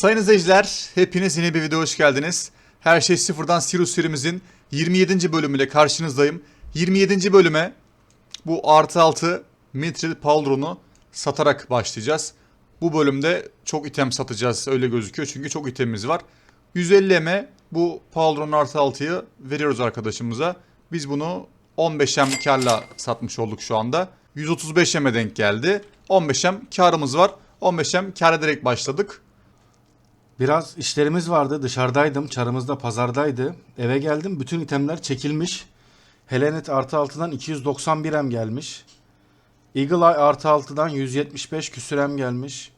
Sayın izleyiciler, hepiniz yeni bir videoya hoş geldiniz. Her şey sıfırdan Sirius serimizin 27. bölümüyle karşınızdayım. 27. bölüme bu artı altı Mithril Pauldron'u satarak başlayacağız. Bu bölümde çok item satacağız öyle gözüküyor çünkü çok itemimiz var. 150 eme bu Pauldron artı 6'yı veriyoruz arkadaşımıza. Biz bunu 15M karla satmış olduk şu anda. 135M'e denk geldi. 15M karımız var. 15M kar ederek başladık. Biraz işlerimiz vardı. Dışarıdaydım. Çarımız da pazardaydı. Eve geldim. Bütün itemler çekilmiş. Helenet artı 6'dan 291 M gelmiş. Eagle Eye artı 6'dan 175 küsür M gelmiş.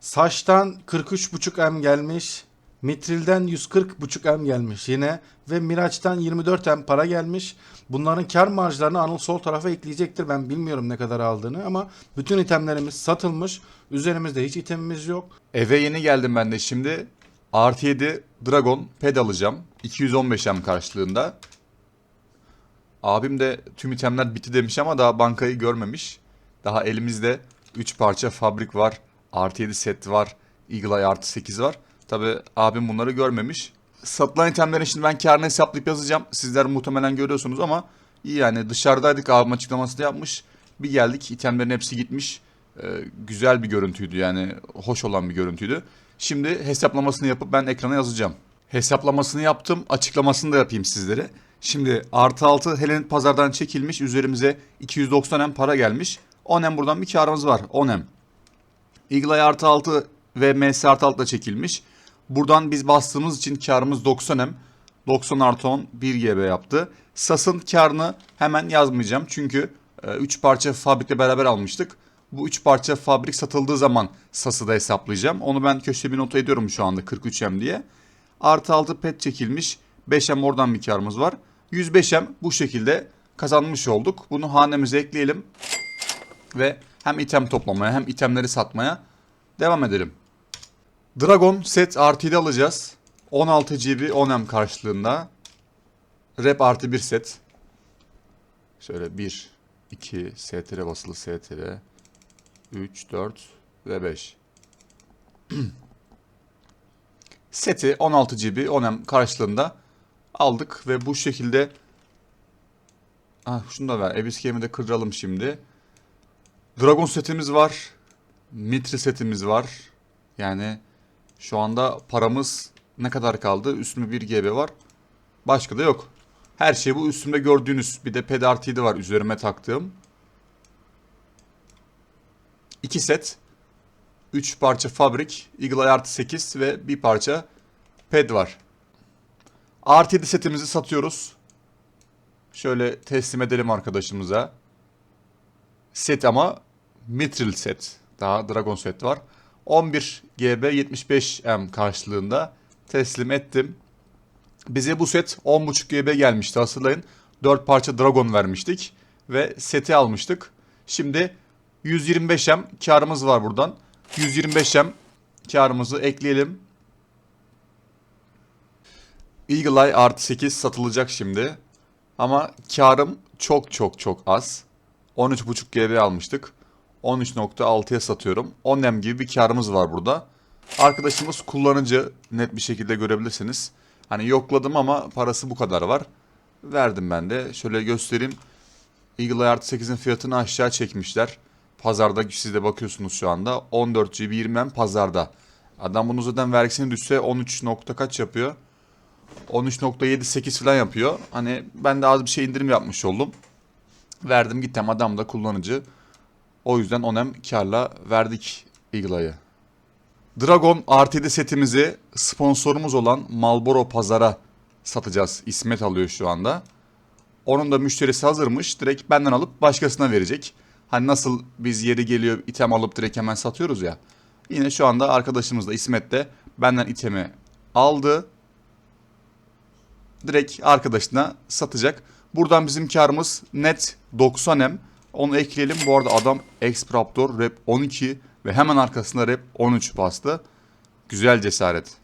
Saçtan 43.5 M gelmiş. Mitril'den 140.5 M gelmiş yine. Ve Miraç'tan 24 M para gelmiş. Bunların kar marjlarını Anıl sol tarafa ekleyecektir. Ben bilmiyorum ne kadar aldığını ama bütün itemlerimiz satılmış. Üzerimizde hiç itemimiz yok. Eve yeni geldim ben de şimdi. Artı 7 Dragon ped alacağım. 215M karşılığında. Abim de tüm itemler bitti demiş ama daha bankayı görmemiş. Daha elimizde 3 parça fabrik var. Artı 7 set var. Eagle Eye artı 8 var. Tabi abim bunları görmemiş. Satılan itemlerin şimdi ben karını hesaplayıp yazacağım. Sizler muhtemelen görüyorsunuz ama iyi yani dışarıdaydık abim açıklamasını yapmış. Bir geldik itemlerin hepsi gitmiş. Ee, güzel bir görüntüydü yani hoş olan bir görüntüydü. Şimdi hesaplamasını yapıp ben ekrana yazacağım. Hesaplamasını yaptım açıklamasını da yapayım sizlere. Şimdi artı 6 Helen pazardan çekilmiş üzerimize 290 M para gelmiş. 10 M buradan bir karımız var 10 M. Eagle Eye artı 6 ve MS artı 6 da çekilmiş. Buradan biz bastığımız için karımız 90 M. 90 artı 10 1 GB yaptı. Sas'ın karını hemen yazmayacağım. Çünkü 3 parça fabrikle beraber almıştık. Bu 3 parça fabrik satıldığı zaman Sas'ı da hesaplayacağım. Onu ben köşe bir nota ediyorum şu anda 43M diye. Artı 6 pet çekilmiş. 5M oradan bir karımız var. 105M bu şekilde kazanmış olduk. Bunu hanemize ekleyelim. Ve hem item toplamaya hem itemleri satmaya devam edelim. Dragon set 7 alacağız. 16 GB 10M karşılığında. Rep artı 1 set. Şöyle 1, 2, STR basılı STR. 3, 4 ve 5. Seti 16 GB 10M karşılığında aldık ve bu şekilde Ah şunu da ver. Abyss Game'i de kıralım şimdi. Dragon setimiz var. Mitri setimiz var. Yani şu anda paramız ne kadar kaldı? Üstümde 1 GB var. Başka da yok. Her şey bu üstümde gördüğünüz. Bir de ped artı 7 var üzerime taktığım. 2 set. 3 parça fabrik. Eagle Eye artı 8 ve bir parça ped var. Artı 7 setimizi satıyoruz. Şöyle teslim edelim arkadaşımıza. Set ama Mithril set. Daha Dragon set var. 11 GB 75M karşılığında teslim ettim. Bize bu set 10.5 GB gelmişti hatırlayın. 4 parça Dragon vermiştik ve seti almıştık. Şimdi 125M karımız var buradan. 125M karımızı ekleyelim. Eagle Eye artı 8 satılacak şimdi. Ama karım çok çok çok az. 13.5 GB almıştık. 13.6'ya satıyorum. 10 nem gibi bir karımız var burada. Arkadaşımız kullanıcı net bir şekilde görebilirsiniz. Hani yokladım ama parası bu kadar var. Verdim ben de. Şöyle göstereyim. Eagle Eye artı 8'in fiyatını aşağı çekmişler. Pazarda siz de bakıyorsunuz şu anda. 14 GB 20 M pazarda. Adam bunu zaten vergisini düşse 13 nokta kaç yapıyor? 13.78 falan yapıyor. Hani ben de az bir şey indirim yapmış oldum. Verdim gittim adam da kullanıcı. O yüzden onem karla verdik Eagle'ayı. Dragon 7 setimizi sponsorumuz olan Marlboro Pazar'a satacağız. İsmet alıyor şu anda. Onun da müşterisi hazırmış. Direkt benden alıp başkasına verecek. Hani nasıl biz yeri geliyor item alıp direkt hemen satıyoruz ya. Yine şu anda arkadaşımız da İsmet de benden itemi aldı direkt arkadaşına satacak. Buradan bizim karımız net 90M. Onu ekleyelim. Bu arada adam X-Raptor Rep 12 ve hemen arkasında Rep 13 bastı. Güzel cesaret.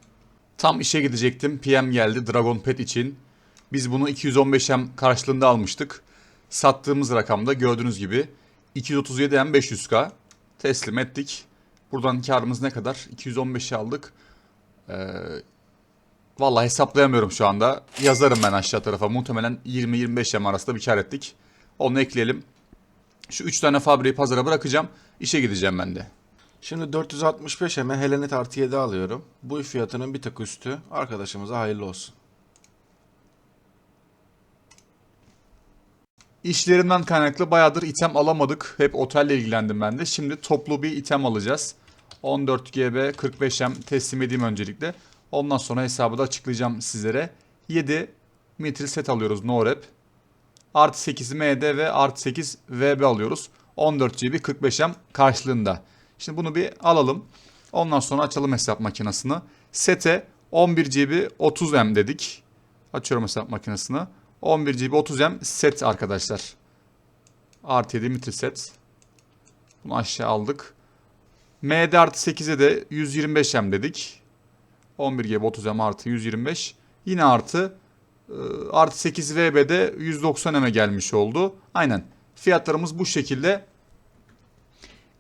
Tam işe gidecektim. PM geldi Dragon Pet için. Biz bunu 215M karşılığında almıştık. Sattığımız rakamda gördüğünüz gibi 237M 500K teslim ettik. Buradan karımız ne kadar? 215'i aldık. Ee, vallahi hesaplayamıyorum şu anda. Yazarım ben aşağı tarafa. Muhtemelen 20-25 yem arasında bir kar ettik. Onu ekleyelim. Şu 3 tane fabriği pazara bırakacağım. İşe gideceğim ben de. Şimdi 465 eme Helenet artı 7 alıyorum. Bu fiyatının bir tık üstü. Arkadaşımıza hayırlı olsun. İşlerimden kaynaklı bayağıdır item alamadık. Hep otelle ilgilendim ben de. Şimdi toplu bir item alacağız. 14 GB 45M teslim edeyim öncelikle. Ondan sonra hesabı da açıklayacağım sizlere. 7 mitril set alıyoruz no rep. Artı 8 MD ve artı 8 VB alıyoruz. 14 GB 45M karşılığında. Şimdi bunu bir alalım. Ondan sonra açalım hesap makinesini. Sete 11 GB 30M dedik. Açıyorum hesap makinesini. 11 GB 30M set arkadaşlar. Artı 7 mitril set. Bunu aşağı aldık. MD artı 8'e de 125M dedik. 11 GB 30M artı 125. Yine artı artı 8 VB'de 190M'e gelmiş oldu. Aynen. Fiyatlarımız bu şekilde.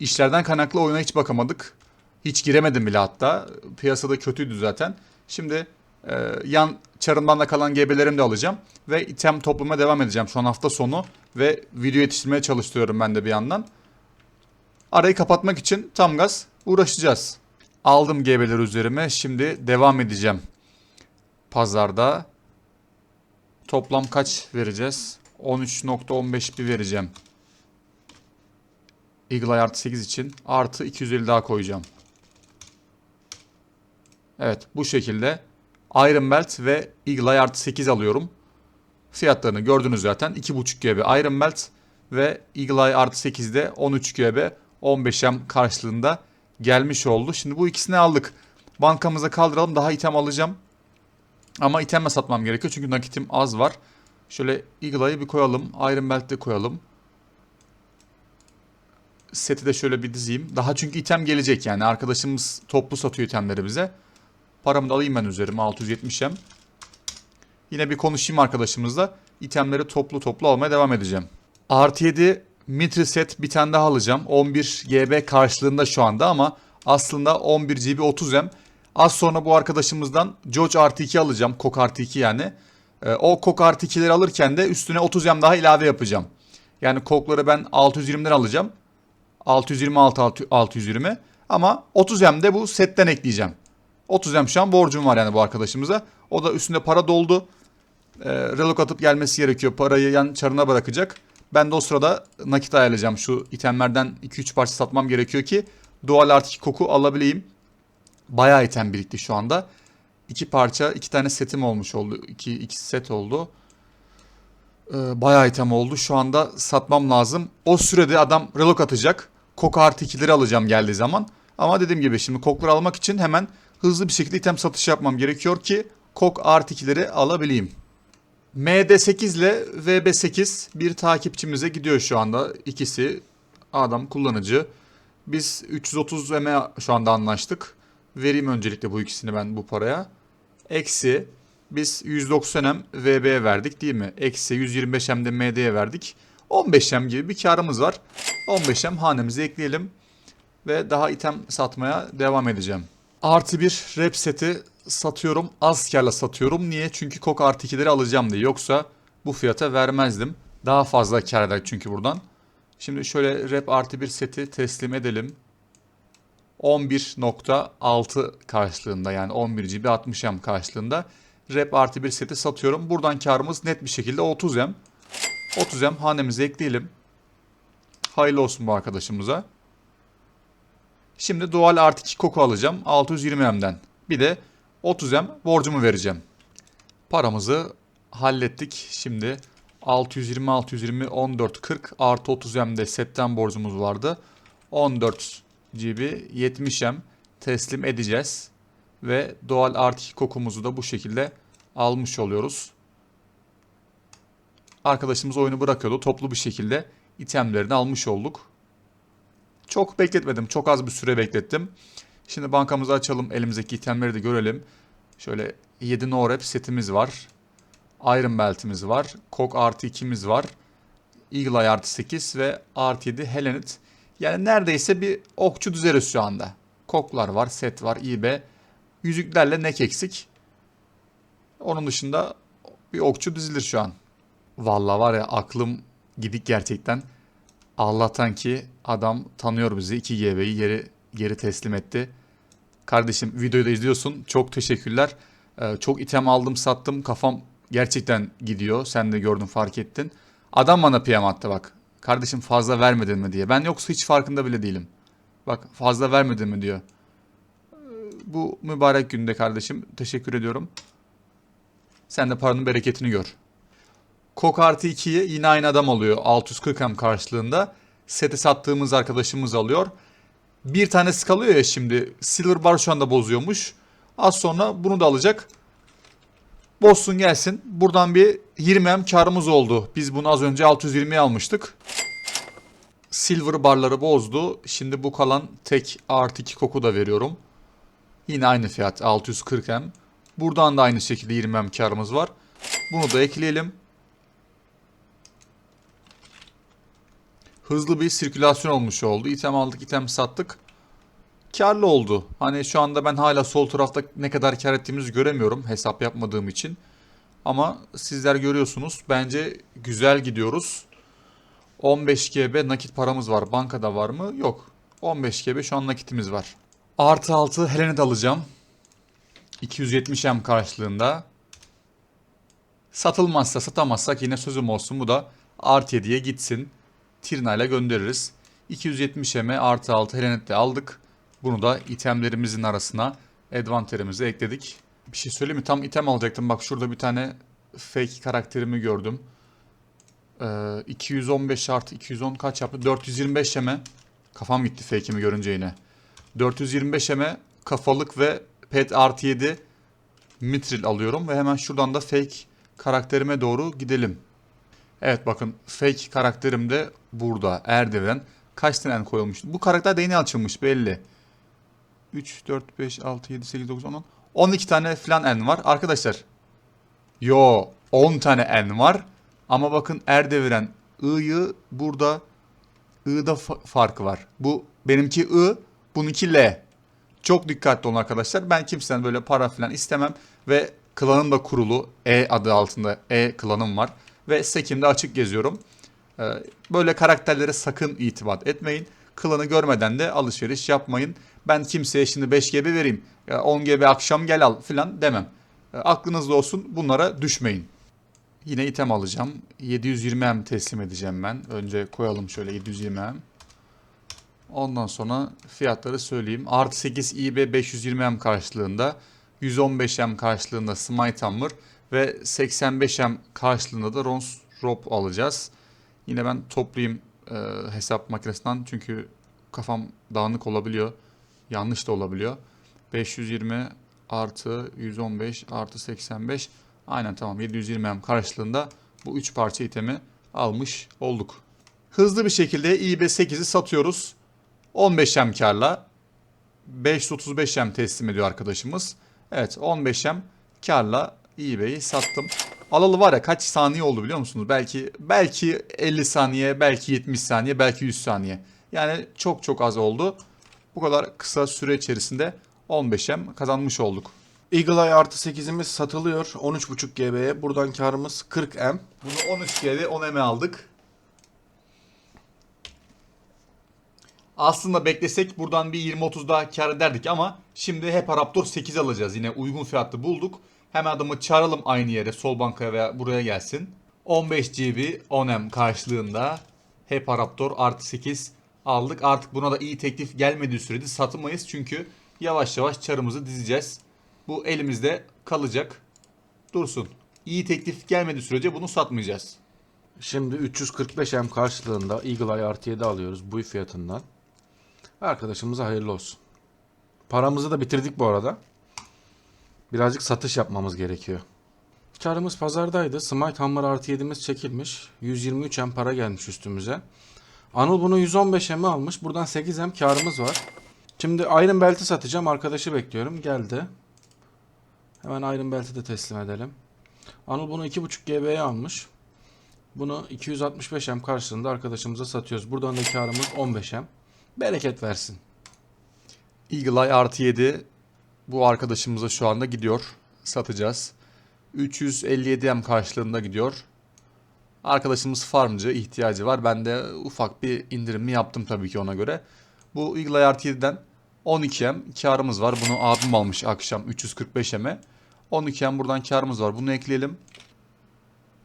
İşlerden kaynaklı oyuna hiç bakamadık. Hiç giremedim bile hatta. Piyasada kötüydü zaten. Şimdi e, yan çarımdan da kalan GB'lerimi de alacağım. Ve item topluma devam edeceğim an hafta sonu. Ve video yetiştirmeye çalışıyorum ben de bir yandan. Arayı kapatmak için tam gaz uğraşacağız. Aldım GB'leri üzerime. Şimdi devam edeceğim. Pazarda toplam kaç vereceğiz? 13.15 bir vereceğim. Eagle Eye artı 8 için artı 250 daha koyacağım. Evet bu şekilde Iron Belt ve Eagle Eye artı 8 alıyorum. Fiyatlarını gördünüz zaten. 2.5 GB Iron Belt ve Eagle Eye artı 8'de 13 GB 15M karşılığında gelmiş oldu. Şimdi bu ikisini aldık. Bankamıza kaldıralım. Daha item alacağım. Ama itemle satmam gerekiyor. Çünkü nakitim az var. Şöyle Eagle bir koyalım. Iron Belt'de koyalım. Seti de şöyle bir dizeyim. Daha çünkü item gelecek yani. Arkadaşımız toplu satıyor itemleri bize. Paramı da alayım ben üzerime 670'em. Yine bir konuşayım arkadaşımızla. İtemleri toplu toplu almaya devam edeceğim. Artı 7 Mitri set bir tane daha alacağım. 11 GB karşılığında şu anda ama aslında 11 GB 30M. Az sonra bu arkadaşımızdan George artı 2 alacağım. Kok artı 2 yani. Ee, o Kok artı 2'leri alırken de üstüne 30M daha ilave yapacağım. Yani Kok'ları ben 620'den alacağım. 626 620 ama 30M de bu setten ekleyeceğim. 30M şu an borcum var yani bu arkadaşımıza. O da üstünde para doldu. E, relok atıp gelmesi gerekiyor. Parayı yan çarına bırakacak. Ben de o sırada nakit ayarlayacağım. Şu itemlerden 2-3 parça satmam gerekiyor ki doğal artık koku alabileyim. Bayağı item birikti şu anda. İki parça, iki tane setim olmuş oldu. İki, iki set oldu. Ee, bayağı item oldu. Şu anda satmam lazım. O sürede adam relok atacak. Kok artı 2'leri alacağım geldiği zaman. Ama dediğim gibi şimdi kokları almak için hemen hızlı bir şekilde item satışı yapmam gerekiyor ki kok artı 2'leri alabileyim. MD8 ile VB8 bir takipçimize gidiyor şu anda. İkisi adam kullanıcı. Biz 330 M şu anda anlaştık. Vereyim öncelikle bu ikisini ben bu paraya. Eksi biz 190M VB'ye verdik değil mi? Eksi 125M de MD'ye verdik. 15M gibi bir karımız var. 15M hanemize ekleyelim. Ve daha item satmaya devam edeceğim. Artı bir rep seti satıyorum. Az karla satıyorum. Niye? Çünkü kok artı 2'leri alacağım diye. Yoksa bu fiyata vermezdim. Daha fazla kar eder çünkü buradan. Şimdi şöyle rep artı bir seti teslim edelim. 11.6 karşılığında yani 11 GB 60M karşılığında rep artı bir seti satıyorum. Buradan karımız net bir şekilde 30M. 30M hanemize ekleyelim. Hayırlı olsun bu arkadaşımıza. Şimdi doğal artı 2 koku alacağım 620M'den. Bir de 30M borcumu vereceğim. Paramızı hallettik. Şimdi 620 620 14 40 artı 30M'de setten borcumuz vardı. 14 GB 70M teslim edeceğiz. Ve doğal artı 2 kokumuzu da bu şekilde almış oluyoruz. Arkadaşımız oyunu bırakıyordu. Toplu bir şekilde itemlerini almış olduk. Çok bekletmedim. Çok az bir süre beklettim. Şimdi bankamızı açalım. Elimizdeki itemleri de görelim. Şöyle 7 no rep setimiz var. Iron Belt'imiz var. Kok artı 2'miz var. Eagle Eye artı 8 ve artı 7 Helenit. Yani neredeyse bir okçu düzeriz şu anda. Koklar var, set var, İB. Yüzüklerle nek eksik. Onun dışında bir okçu dizilir şu an. Vallahi var ya aklım gidik gerçekten. Allah'tan ki adam tanıyor bizi. 2 GB'yi geri, geri teslim etti. Kardeşim videoyu da izliyorsun. Çok teşekkürler. Ee, çok item aldım sattım. Kafam gerçekten gidiyor. Sen de gördün fark ettin. Adam bana PM attı bak. Kardeşim fazla vermedin mi diye. Ben yoksa hiç farkında bile değilim. Bak fazla vermedin mi diyor. Ee, Bu mübarek günde kardeşim teşekkür ediyorum. Sen de paranın bereketini gör. Kok artı 2'yi yine aynı adam alıyor 640 hem karşılığında. Seti sattığımız arkadaşımız alıyor. Bir tanesi kalıyor ya şimdi. Silver Bar şu anda bozuyormuş. Az sonra bunu da alacak. Bozsun gelsin. Buradan bir 20 hem karımız oldu. Biz bunu az önce 620'ye almıştık. Silver barları bozdu. Şimdi bu kalan tek artı 2 koku da veriyorum. Yine aynı fiyat 640 hem. Buradan da aynı şekilde 20 hem karımız var. Bunu da ekleyelim. Hızlı bir sirkülasyon olmuş oldu. İtem aldık, item sattık. Karlı oldu. Hani şu anda ben hala sol tarafta ne kadar kar ettiğimizi göremiyorum hesap yapmadığım için. Ama sizler görüyorsunuz. Bence güzel gidiyoruz. 15 GB nakit paramız var. Bankada var mı? Yok. 15 GB şu an nakitimiz var. Artı 6 Helen'i de alacağım. 270 M karşılığında. Satılmazsa satamazsak yine sözüm olsun bu da artı 7'ye gitsin. Tirna ile göndeririz. 270 M artı 6 Helenet de aldık. Bunu da itemlerimizin arasına advanterimize ekledik. Bir şey söyleyeyim mi? Tam item alacaktım. Bak şurada bir tane fake karakterimi gördüm. Ee, 215 artı 210 kaç yaptı? 425 M. Kafam gitti fake'imi görünce yine. 425 M kafalık ve pet artı 7 mitril alıyorum. Ve hemen şuradan da fake karakterime doğru gidelim. Evet bakın fake karakterim de burada. Erdeven. Kaç tane koyulmuş? Bu karakter de yeni açılmış belli. 3, 4, 5, 6, 7, 8, 9, 10, 10. 12 tane falan en var. Arkadaşlar. Yo 10 tane en var. Ama bakın Erdeviren I'yı burada I'da fa- farkı var. Bu benimki I, bununki L. Çok dikkatli olun arkadaşlar. Ben kimseden böyle para falan istemem. Ve klanım da kurulu. E adı altında E klanım var. Ve Sekim'de açık geziyorum. Ee, Böyle karakterlere sakın itibat etmeyin. Klanı görmeden de alışveriş yapmayın. Ben kimseye şimdi 5 GB vereyim. ya 10 GB akşam gel al falan demem. Ee, Aklınızda olsun bunlara düşmeyin. Yine item alacağım. 720 M teslim edeceğim ben. Önce koyalım şöyle 720 M. Ondan sonra fiyatları söyleyeyim. Artı 8 IB 520 M karşılığında. 115 M karşılığında Smite Hammer ve 85 M karşılığında da Rons Rope alacağız. Yine ben toplayayım e, hesap makinesinden çünkü kafam dağınık olabiliyor. Yanlış da olabiliyor. 520 artı 115 artı 85 aynen tamam 720 M karşılığında bu 3 parça itemi almış olduk. Hızlı bir şekilde IB8'i satıyoruz. 15 M karla 535 M teslim ediyor arkadaşımız. Evet 15 M karla eBay'i sattım. Alalı var ya kaç saniye oldu biliyor musunuz? Belki belki 50 saniye, belki 70 saniye, belki 100 saniye. Yani çok çok az oldu. Bu kadar kısa süre içerisinde 15M kazanmış olduk. Eagle Eye artı 8'imiz satılıyor 13.5 GB'ye. Buradan karımız 40M. Bunu 13 kere 10M aldık. Aslında beklesek buradan bir 20-30 daha kar ederdik ama şimdi hep Raptor 8 alacağız. Yine uygun fiyatlı bulduk. Hemen adamı çağıralım aynı yere sol bankaya veya buraya gelsin. 15 GB 10M karşılığında hep Raptor artı 8 aldık. Artık buna da iyi teklif gelmediği sürede satmayız. Çünkü yavaş yavaş çarımızı dizeceğiz. Bu elimizde kalacak. Dursun. İyi teklif gelmediği sürece bunu satmayacağız. Şimdi 345M karşılığında Eagle Eye artı 7 alıyoruz bu fiyatından. Arkadaşımıza hayırlı olsun. Paramızı da bitirdik bu arada. Birazcık satış yapmamız gerekiyor. Karımız pazardaydı. Smite Hammer artı 7'miz çekilmiş. 123M para gelmiş üstümüze. Anıl bunu 115M'e almış. Buradan 8M karımız var. Şimdi Iron Belt'i satacağım. Arkadaşı bekliyorum. Geldi. Hemen Iron Belt'i de teslim edelim. Anıl bunu 2.5 GB'ye almış. Bunu 265M karşılığında arkadaşımıza satıyoruz. Buradan da karımız 15M. Bereket versin. Eagle Eye artı 7 bu arkadaşımıza şu anda gidiyor. Satacağız. 357M karşılığında gidiyor. Arkadaşımız farmcı ihtiyacı var. Ben de ufak bir indirimli yaptım tabii ki ona göre. Bu Eagle Eye artı 7'den 12M karımız var. Bunu abim almış akşam 345M'e. 12M buradan karımız var. Bunu ekleyelim.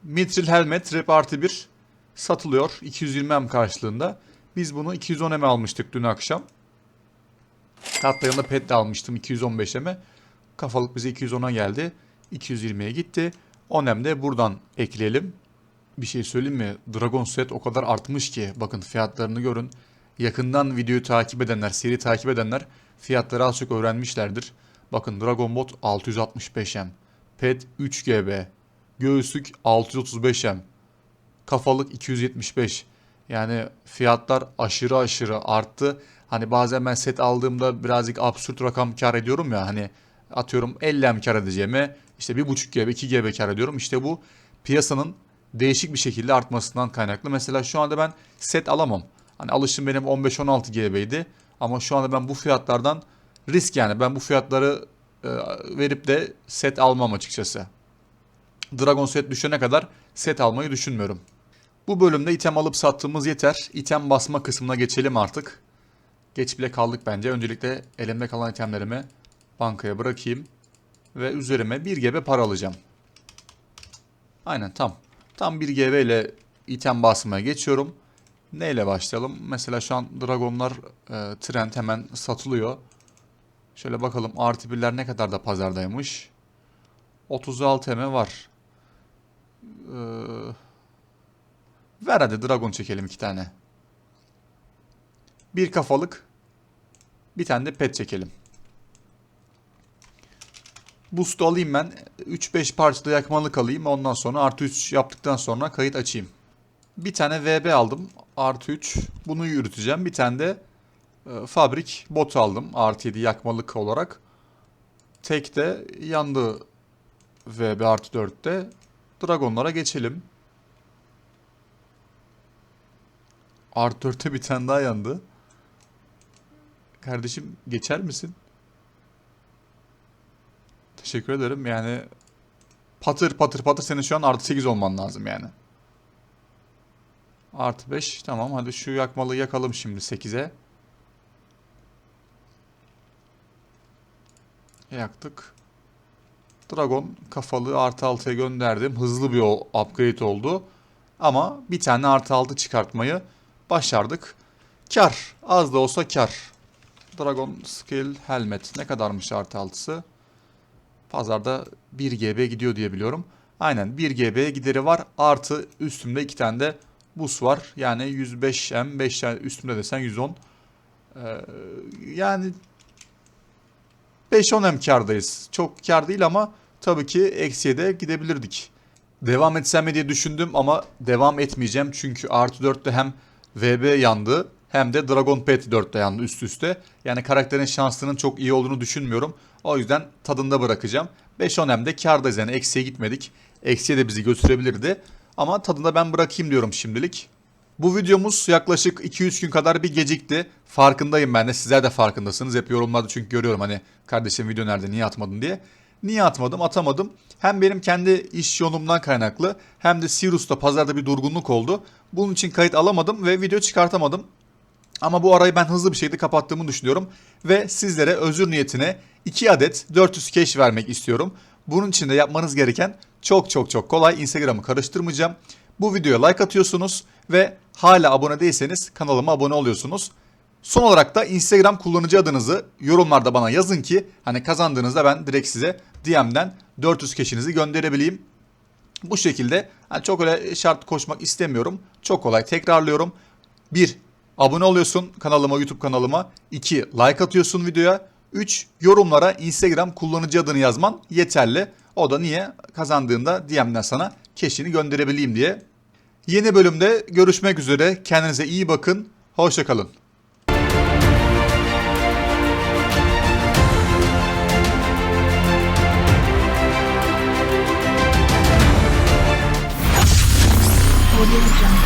Mitril Helmet Rep artı 1 satılıyor 220M karşılığında. Biz bunu 210M'e almıştık dün akşam. Hatta yanında pet de almıştım 215M'e. Kafalık bize 210'a geldi. 220'ye gitti. 10M de buradan ekleyelim. Bir şey söyleyeyim mi? Dragon set o kadar artmış ki. Bakın fiyatlarını görün. Yakından videoyu takip edenler, seri takip edenler fiyatları az çok öğrenmişlerdir. Bakın Dragon Bot 665M. Pet 3 GB. Göğüslük 635M. Kafalık 275. Yani fiyatlar aşırı aşırı arttı. Hani bazen ben set aldığımda birazcık absürt rakam kar ediyorum ya hani atıyorum 50 M kar edeceğime işte 1.5 GB 2 GB kar ediyorum. İşte bu piyasanın değişik bir şekilde artmasından kaynaklı. Mesela şu anda ben set alamam. Hani alışım benim 15-16 GB'ydi ama şu anda ben bu fiyatlardan risk yani ben bu fiyatları e, verip de set almam açıkçası. Dragon set düşene kadar set almayı düşünmüyorum. Bu bölümde item alıp sattığımız yeter. İtem basma kısmına geçelim artık. Geç bile kaldık bence. Öncelikle elimde kalan itemlerimi bankaya bırakayım. Ve üzerime 1 GB para alacağım. Aynen tam. Tam 1 GB ile item basmaya geçiyorum. Neyle başlayalım? Mesela şu an Dragonlar e, trend hemen satılıyor. Şöyle bakalım artı birler ne kadar da pazardaymış. 36 M var. Ee, ver hadi Dragon çekelim iki tane. Bir kafalık. Bir tane de pet çekelim. Boost'u alayım ben. 3-5 parçada yakmalık alayım. Ondan sonra artı 3 yaptıktan sonra kayıt açayım. Bir tane VB aldım. Artı 3. Bunu yürüteceğim. Bir tane de e, fabrik bot aldım. Artı 7 yakmalık olarak. Tek de yandı VB artı 4'te. Dragonlara geçelim. Artı 4'te bir tane daha yandı. Kardeşim geçer misin? Teşekkür ederim. Yani patır patır patır senin şu an artı 8 olman lazım yani. Artı 5. Tamam hadi şu yakmalığı yakalım şimdi 8'e. Yaktık. Dragon kafalı artı 6'ya gönderdim. Hızlı bir upgrade oldu. Ama bir tane artı 6 çıkartmayı başardık. Kar. Az da olsa kar. Dragon Skill Helmet. Ne kadarmış artı 6'sı? Pazarda 1 GB gidiyor diye biliyorum. Aynen 1 GB gideri var. Artı üstümde 2 tane de bus var. Yani 105M 5 tane üstümde desen 110. Ee, yani 5-10 M kardayız. Çok kar değil ama tabii ki eksiye de gidebilirdik. Devam etsem mi diye düşündüm ama devam etmeyeceğim. Çünkü artı 4'te hem VB yandı hem de Dragon Pet 4'te yandı üst üste. Yani karakterin şansının çok iyi olduğunu düşünmüyorum. O yüzden tadında bırakacağım. 5-10 M'de kardayız yani eksiye gitmedik. Eksiye de bizi götürebilirdi. Ama tadında ben bırakayım diyorum şimdilik. Bu videomuz yaklaşık 2-3 gün kadar bir gecikti. Farkındayım ben de. Sizler de farkındasınız. Hep yorumlarda çünkü görüyorum hani kardeşim video nerede niye atmadın diye. Niye atmadım atamadım. Hem benim kendi iş yolumdan kaynaklı hem de Sirus'ta pazarda bir durgunluk oldu. Bunun için kayıt alamadım ve video çıkartamadım. Ama bu arayı ben hızlı bir şekilde kapattığımı düşünüyorum. Ve sizlere özür niyetine 2 adet 400 cash vermek istiyorum. Bunun için de yapmanız gereken çok çok çok kolay. Instagram'ı karıştırmayacağım. Bu videoya like atıyorsunuz ve hala abone değilseniz kanalıma abone oluyorsunuz. Son olarak da Instagram kullanıcı adınızı yorumlarda bana yazın ki hani kazandığınızda ben direkt size DM'den 400 keşinizi gönderebileyim. Bu şekilde hani çok öyle şart koşmak istemiyorum. Çok kolay tekrarlıyorum. 1. Abone oluyorsun kanalıma YouTube kanalıma. 2. Like atıyorsun videoya. 3. Yorumlara Instagram kullanıcı adını yazman yeterli. O da niye? Kazandığında DM'den sana keşini gönderebileyim diye. Yeni bölümde görüşmek üzere. Kendinize iyi bakın. Hoşçakalın. Audio Jungle.